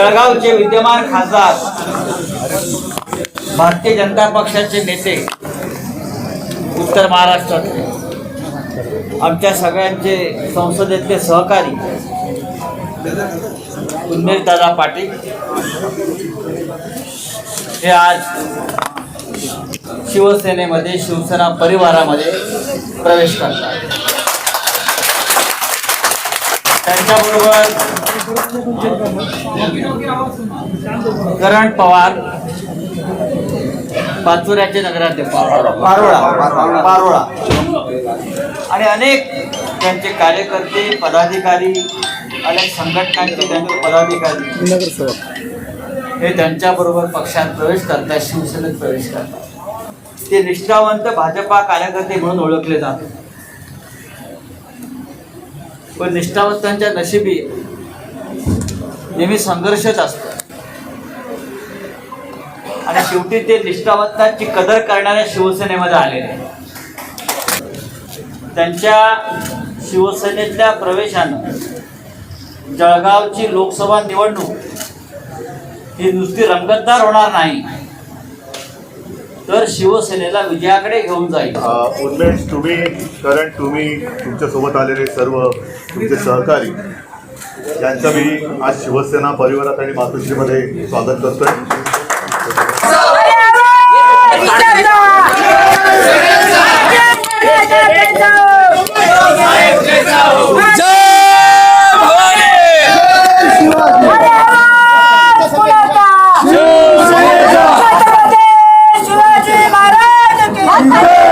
जळगावचे विद्यमान खासदार भारतीय जनता पक्षाचे नेते उत्तर महाराष्ट्रातले आमच्या सगळ्यांचे संसदेतले सहकारी उन्मेषदादा पाटील हे आज शिवसेनेमध्ये शिवसेना परिवारामध्ये प्रवेश करतात. त्यांच्याबरोबर करण पवार पाचोऱ्याचे नगराध्यक्ष पारोळा. पारोळा आणि अनेक त्यांचे कार्यकर्ते पदाधिकारी अनेक संघटनांचे त्यांचे पदाधिकारी हे त्यांच्याबरोबर पक्षात प्रवेश करतात शिवसेनेत प्रवेश करतात. ते निष्ठावंत भाजपा कार्यकर्ते म्हणून ओळखले जातात. पण निष्ठावंतांच्या नशिबी नेहमी संघर्षच असतो. आणि शेवटी ते निष्ठावंतांची कदर करणाऱ्या शिवसेनेमध्ये आलेले. त्यांच्या शिवसेनेतल्या प्रवेशानं जळगावची लोकसभा निवडणूक ही नुसती रंगतदार होणार नाही. तर शिवसेनेला विजयाकडे घेऊन जाईल. उन्मेष तुम्ही कारण तुम्ही तुमच्यासोबत आलेले सर्व तुमचे सहकारी यांचं मी आज शिवसेना परिवारात आणि मातोश्रीमध्ये स्वागत करतोय. Amen.